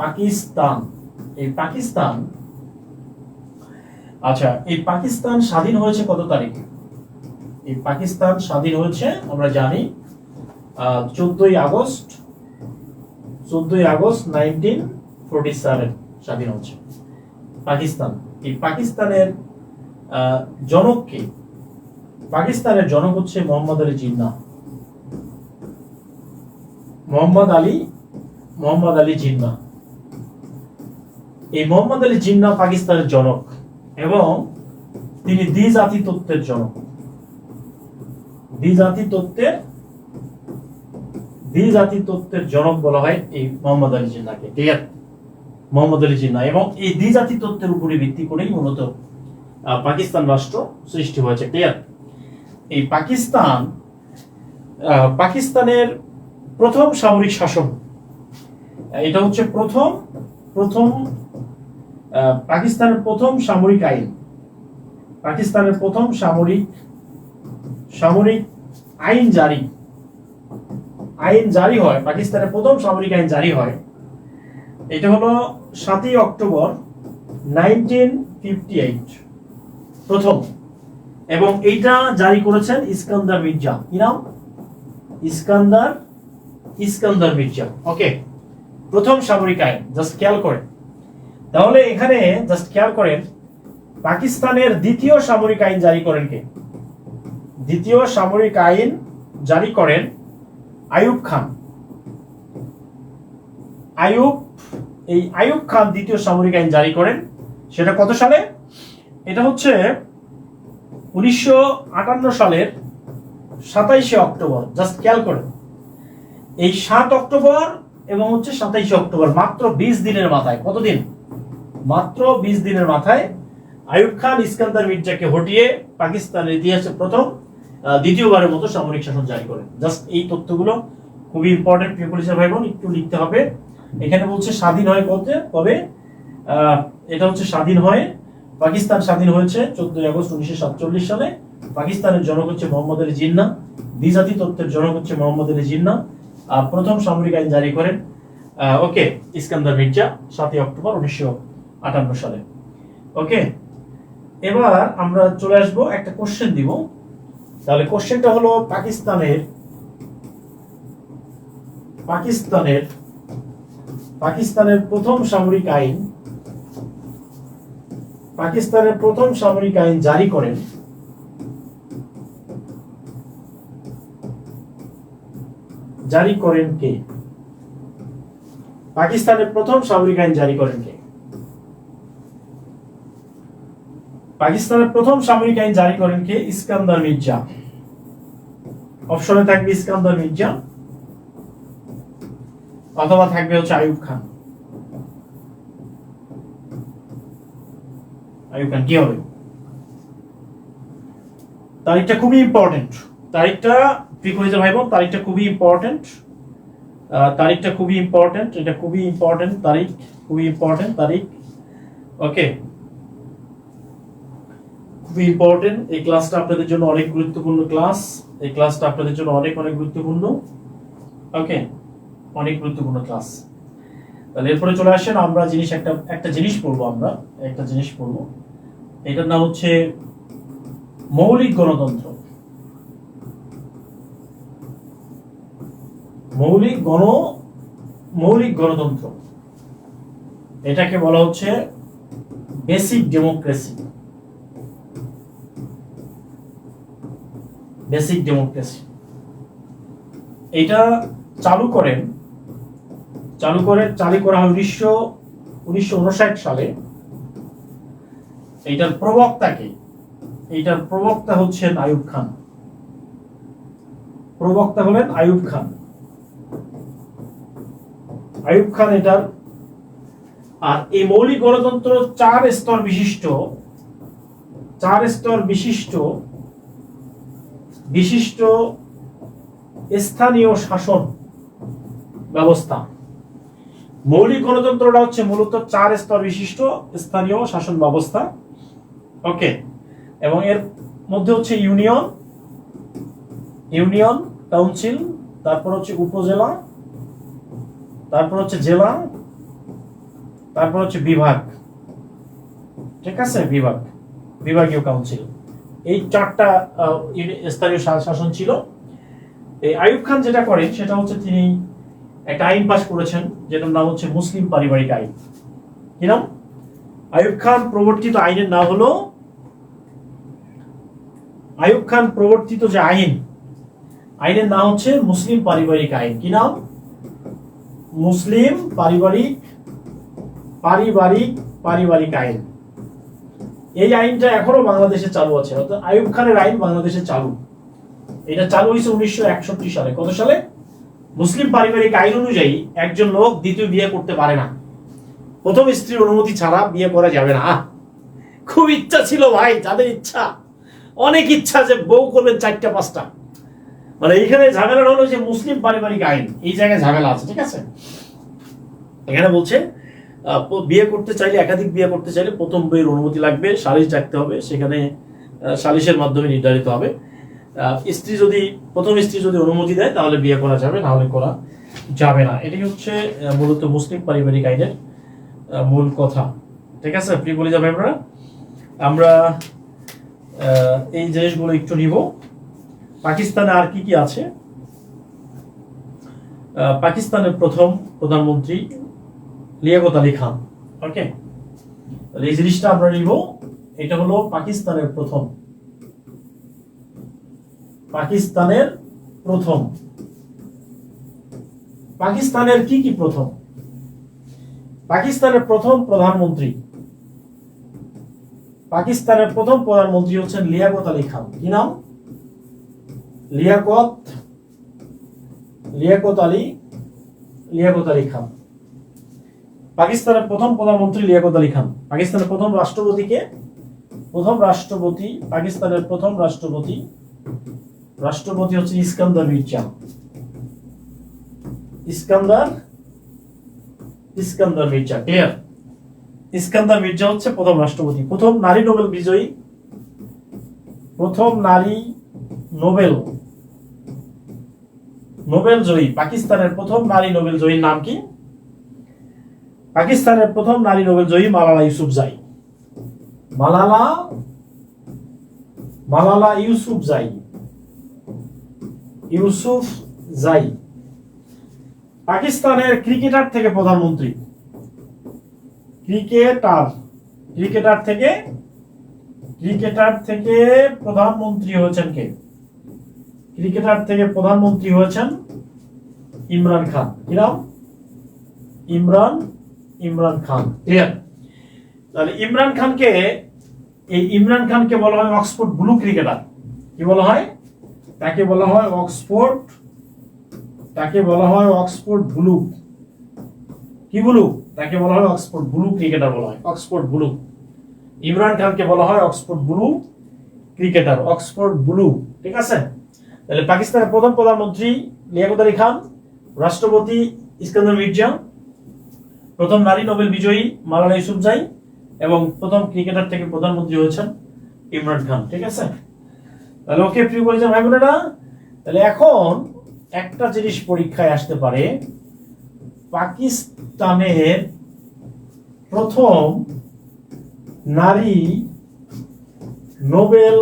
পাকিস্তান। এই পাকিস্তান আচ্ছা এই পাকিস্তান স্বাধীন হয়েছে কত তারিখে? এই পাকিস্তান স্বাধীন হয়েছে আমরা জানি চোদ্দই আগস্ট চোদ্দই আগস্ট নাইনটিন ফোরটি সেভেন স্বাধীন হচ্ছে পাকিস্তান এই পাকিস্তানের আহ, জনক কে? পাকিস্তানের জনক হচ্ছে মোহাম্মদ আলী জিন্না মোহাম্মদ আলী মোহাম্মদ আলী জিন্না এই মোহাম্মদ আলী জিন্না পাকিস্তানের জনক এবং তিনি দ্বিজাতি তত্ত্বের জনক। দ্বিজাতি তত্ত্বের দ্বিজাতি তত্ত্বের জনক বলা হয় এই মোহাম্মদ আলী জিন্নাকে আছে? মোহাম্মদ আলী জিন্না। এবং এই দ্বিজাতি তত্ত্বের উপরে ভিত্তি করেই মূলত পাকিস্তান রাষ্ট্র সৃষ্টি হয়েছে ক্লিয়ার এই পাকিস্তান পাকিস্তানের প্রথম সামরিক শাসন, এটা হচ্ছে প্রথম প্রথম পাকিস্তানের প্রথম সামরিক আইন। পাকিস্তানের প্রথম সামরিক সামরিক আইন জারি। আইন জারি হয়, পাকিস্তানের প্রথম সামরিক আইন জারি হয়। এটা হলো সাতই অক্টোবর নাইনটিন ফিফটি এইট। প্রথম। এবং এইটা জারি করেছেন ইস্কান্দার মির্জা। কি নাম? ইস্কান্দার ইস্কান্দার মির্জা। ওকে প্রথম সামরিক আইন জাস্ট খেয়াল করেন। তাহলে এখানে জাস্ট খেয়াল করেন, পাকিস্তানের দ্বিতীয় সামরিক আইন জারি করেন কে? দ্বিতীয় সামরিক আইন জারি করেন আইয়ুব খান। আয়ুব এই আইয়ুব খান দ্বিতীয় সামরিক আইন জারি করেন, সেটা কত সালে? এটা হচ্ছে উনিশশো আটান্ন সালের সাতাইশে অক্টোবর জাস্ট খেয়াল করেন। এই সাত অক্টোবর এবং হচ্ছে সাতাইশে অক্টোবর, মাত্র বিশ দিনের মাথায়, কতদিন? মাত্র বিশ দিনের মাথায় আইয়ুব খান ইস্কান্দার মির্জাকে হটিয়ে পাকিস্তানের ইতিহাসে প্রথম দ্বিতীয়বারের মতো সামরিক শাসন জারি করেন। জাস্ট এই তথ্যগুলো খুবই ইম্পর্টেন্ট প্রিয় পুলিশের ভাই বোন একটু লিখতে হবে। এখানে বলছে স্বাধীন হয় কবে? কবে এটা হচ্ছে স্বাধীন হয়, পাকিস্তান স্বাধীন হয়েছে চোদ্দই আগস্ট উনিশশো সাতচল্লিশ সালে। পাকিস্তানের জনক হচ্ছে মোহাম্মদ আলী জিন্না, দ্বিজাতি তত্ত্বের জনক হচ্ছে মোহাম্মদ আলী জিন্না প্রথম সামরিক আইন জারি করেন ওকে, ইস্কান্দার মির্জা, সাতই অক্টোবর উনিশশো আটান্ন সালে। ওকে? এবার আমরা চলে আসব, একটা কোশ্চেন দিব। তাহলে কোশ্চেনটা হলো পাকিস্তানের পাকিস্তানের পাকিস্তানের প্রথম সামরিক আইন, পাকিস্তানের প্রথম সামরিক আইন জারি করেন জারি করেন কে? পাকিস্তানের প্রথম সামরিক আইন জারি করেন কে? পাকিস্তানের প্রথম সামরিক আইন জারি করেন কে? ইস্কান্দার মির্জা। অপশনে থাকবে ইস্কান্দার মির্জা অথবা থাকবে হচ্ছে আইয়ুব খান। আইয়ুব খান, কি হবে? তারিখটা খুবই ইম্পর্টেন্ট তারিখটা প্রিকোয়েজার ভাই বোন তারিখটা খুবই ইম্পর্টেন্ট তারিখটা খুবই ইম্পর্টেন্ট এটা খুবই ইম্পর্টেন্ট তারিখ, খুবই ইম্পর্টেন্ট তারিখ। ওকে খুবই ইম্পর্টেন্ট এই ক্লাসটা আপনাদের জন্য অনেক গুরুত্বপূর্ণ ক্লাস এই ক্লাসটা আপনাদের জন্য অনেক অনেক গুরুত্বপূর্ণ। ওকে অনেক গুরুত্বপূর্ণ ক্লাস তাহলে এরপরে চলে আসেন, আমরা জিনিস একটা একটা জিনিস পড়ব আমরা, একটা জিনিস পড়ব। এটার নাম হচ্ছে মৌলিক গণতন্ত্র। মৌলিক গণ, মৌলিক গণতন্ত্র। এটাকে বলা হচ্ছে বেসিক ডেমোক্রেসি বেসিক ডেমোক্রেসি। এটা চালু করেন, চালু করে, চালু করা হয় উনিশশো উনিশশো সালে। এইটার প্রবক্তাকে, এইটার প্রবক্তা হচ্ছেন আয়ুব খান। প্রবক্তা হলেন আয়ুব খান। আয়ুব খান এটার, আর এই মৌলিক গণতন্ত্র চার স্তর বিশিষ্ট, চার স্তর বিশিষ্ট বিশিষ্ট স্থানীয় শাসন ব্যবস্থা। মৌলিক গণতন্ত্রটা হচ্ছে মূলত চার স্তর বিশিষ্ট স্থানীয় শাসন ব্যবস্থা। ওকে, এবং এর মধ্যে হচ্ছে ইউনিয়ন ইউনিয়ন, কাউন্সিল, তারপর হচ্ছে উপজেলা, তারপর হচ্ছে জেলা, তারপর হচ্ছে বিভাগ। ঠিক আছে? বিভাগ, বিভাগীয় কাউন্সিল। এই চারটা স্থানীয় শাসন ছিল। এই আইয়ুব খান যেটা করেন, সেটা হচ্ছে তিনি একটা আইন পাশ করেছেন, যেটার নাম হচ্ছে মুসলিম পারিবারিক আইন। কি নাম? আইয়ুব খান প্রবর্তিত আইনের নাম হলো, আইয়ুব খান প্রবর্তিত যে আইন, আইনের নাম হচ্ছে মুসলিম পারিবারিক আইন। কি নাম? মুসলিম পারিবারিক পারিবারিক পারিবারিক আইন। এই আইনটা এখনও বাংলাদেশে চালু আছে। অর্থাৎ খানের আইন বাংলাদেশে চালু। এটা চালু হয়েছে উনিশশো একষট্টি সালে। কত সালে? মুসলিম পারিবারিক আইন অনুযায়ী একজন লোক দ্বিতীয় বিয়ে করতে পারে না। প্রথম স্ত্রীর অনুমতি ছাড়া বিয়ে করা যাবে না। খুব ইচ্ছা ছিল ভাই, যাদের ইচ্ছা। অনেক ইচ্ছা যে বউ করবেন চারটা, পাঁচটা। মানে এইখানে ঝামেলা হলো যে মুসলিম পারিবারিক আইন, এই জায়গায় ঝামেলা আছে, ঠিক আছে? এখানে বলছে বিয়ে করতে চাইলে, একাধিক বিয়ে করতে চাইলে প্রথম বইয়ের অনুমতি লাগবে, সালিশ ডাকতে হবে, সেখানে সালিশের মাধ্যমে নির্ধারিত হবে। স্ত্রী যদি, প্রথম স্ত্রী যদি অনুমতি দেয়, তাহলে বিয়ে করা যাবে, না হলে করা যাবে না। এটি হচ্ছে মূলত মুসলিম পারিবারিক আইনের মূল কথা। ঠিক আছে প্রিয় বলে যাবে আমরা আমরা এই জিনিসগুলো একটু নিব। পাকিস্তানে আর কি কি আছে? পাকিস্তানের প্রথম প্রধানমন্ত্রী লিয়াকত আলী খান। ওকে তাহলে এই জিনিসটা আমরা নিব। এটা হলো পাকিস্তানের প্রথম। পাকিস্তানের প্রথম। পাকিস্তানের কি কি প্রথম? পাকিস্তানের প্রথম প্রধানমন্ত্রী। পাকিস্তানের প্রথম প্রধানমন্ত্রী হচ্ছেন লিয়াকত আলী খান। কি নাম? লিয়াকত লিয়াকত আলী লিয়াকত আলী খান। পাকিস্তানের প্রথম প্রধানমন্ত্রী লিয়াকত আলী খান। পাকিস্তানের প্রথম রাষ্ট্রপতিকে, প্রথম রাষ্ট্রপতি, পাকিস্তানের প্রথম রাষ্ট্রপতি রাষ্ট্রপতি হচ্ছে ইস্কান্দার মির্জা ইস্কান্দার ইস্কান্দার মির্জা ক্লিয়ার ইস্কান্দার মির্জা হচ্ছে প্রথম রাষ্ট্রপতি। প্রথম নারী নোবেল বিজয়ী, প্রথম নারী নোবেল নোবেল জয়ী। পাকিস্তানের প্রথম নারী নোবেল জয়ীর নাম কি? পাকিস্তানের প্রথম নারী নোবেল জয়ী মালালা ইউসুফজাই মালালা? মালালা ইউসুফজাই ইউসুফ জাই। পাকিস্তানের ক্রিকেটার থেকে প্রধানমন্ত্রী। ক্রিকেটার। ক্রিকেটার থেকে? ক্রিকেটার থেকে প্রধানমন্ত্রী হয়েছেন কে? ক্রিকেটার থেকে প্রধানমন্ত্রী হয়েছেন ইমরান খান। কি নাম? ইমরান ইমরান খান। ক্লিয়ার তাহলে ইমরান খানকে এই ইমরান খানকে বলা হয় অক্সফোর্ড ব্লু ক্রিকেটার। কি বলা হয়? তাকে বলা হয় অক্সফোর্ড তাকে বলা হয় অক্সফোর্ড ব্লু। কি ব্লু? তাকে বলা হয় অক্সফোর্ড ব্লু ক্রিকেটার বলা হয়। Oxford blue. ইমরান খানকে বলা হয় Oxford blue cricketer Oxford blue. ঠিক আছে? তাহলে পাকিস্তানের প্রথম প্রধানমন্ত্রী লিয়াকত আলী খান রাষ্ট্রপতি ইস্কান্দার মির্জা প্রথম নারী নোবেল বিজয়ী মালালা ইউসুফজাই এবং প্রথম ক্রিকেটার থেকে প্রধানমন্ত্রী হয়েছেন ইমরান খান, ঠিক আছে? তাহলে ওকে প্রিয় পরিচয় ভাই বোনেরা, তাহলে এখন একটা জিনিস পরীক্ষায় আসতে পারে। পাকিস্তানের প্রথম নারী নোবেল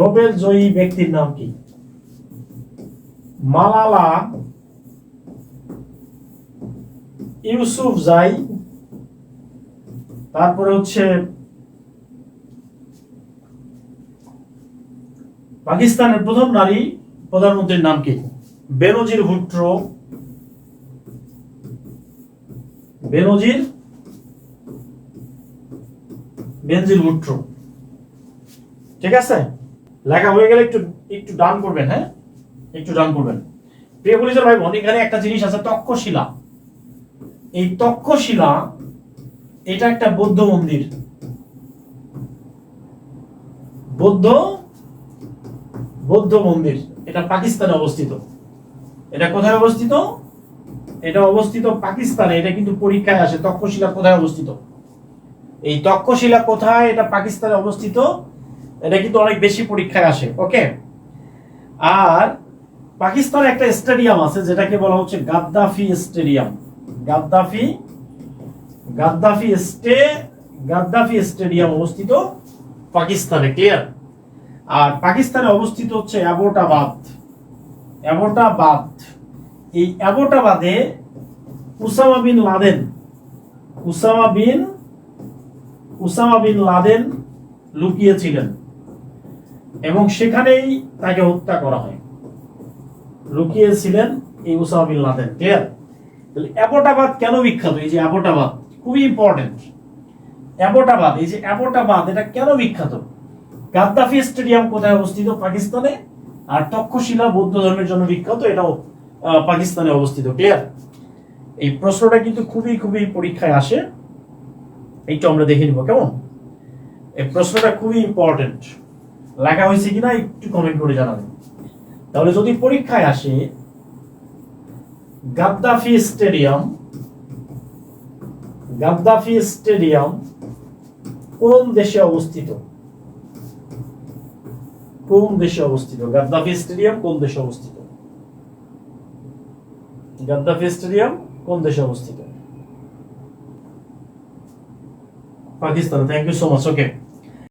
নোবেল জয়ী ব্যক্তির নাম কি? মালালা ইউসুফ জাই তারপরে হচ্ছে পাকিস্তানের প্রথম নারী প্রধানমন্ত্রীর নাম কি? বেনজির ভুট্টো। বেনজির বেনজির ভুট্টো। ঠিক আছে? লেখা হয়ে গেলে একটু একটু ডান করবেন হ্যাঁ? একটু ডান করবেন। প্রিয় পুলিশের ভাই বোন, এখানে একটা জিনিস আছে, তক্ষশিলা। এই তক্ষশিলা, এটা একটা বৌদ্ধ মন্দির। বৌদ্ধ বৌদ্ধ মন্দির, এটা পাকিস্তানে অবস্থিত। এটা কোথায় অবস্থিত? এটা অবস্থিত পাকিস্তানে, এটা কিন্তু পরীক্ষায় আসে, তক্ষশিলা কোথায় অবস্থিত? এই তক্ষশিলা কোথায়? এটা পাকিস্তানে অবস্থিত। এটা কিন্তু অনেক বেশি পরীক্ষায় আসে, ওকে? আর পাকিস্তানে একটা স্টেডিয়াম আছে, যেটাকে বলা হচ্ছে গাদ্দাফি স্টেডিয়াম। গাদ্দাফি গাদ্দাফি স্টে, গাদ্দাফি স্টেডিয়াম অবস্থিত পাকিস্তানে ক্লিয়ার আর পাকিস্তানে অবস্থিত হচ্ছে অ্যাবোটাবাদ। অ্যাবোটাবাদ। এই অ্যাবোটাবাদে Osama bin Laden, Osama bin Osama bin Laden লুকিয়েছিলেন এবং সেখানেই তাকে হত্যা করা হয়। লুকিয়েছিলেন এই উসামা বিন লাদেন ক্লিয়ার তাহলে অ্যাবোটাবাদ কেন বিখ্যাত? এই যে অ্যাবোটাবাদ, খুবই ইম্পর্টেন্ট অ্যাবোটাবাদ, এই যে অ্যাবোটাবাদ, এটা কেন বিখ্যাত? গাদ্দাফি স্টেডিয়াম কোথায় অবস্থিত? পাকিস্তানে। আর তক্ষশিলা বৌদ্ধ ধর্মের জন্য বিখ্যাত, এটাও পাকিস্তানে অবস্থিত ক্লিয়ার এই প্রশ্নটা কিন্তু খুবই খুবই পরীক্ষায় আসে। এইটা আমরা দেখে নিব, কেমন? এই প্রশ্নটা খুবই ইম্পর্টেন্ট লেখা হয়েছে কিনা একটু কমেন্ট করে জানাবেন। তাহলে যদি পরীক্ষায় আসে গাদ্দাফি স্টেডিয়াম গাদ্দাফি স্টেডিয়াম কোন দেশে অবস্থিত? কোন দেশে অবস্থিত? গাদ্দাফি স্টেডিয়াম কোন দেশে অবস্থিত? গাদ্দাফি স্টেডিয়াম কোন দেশে অবস্থিত? Pakistan thank you so much okay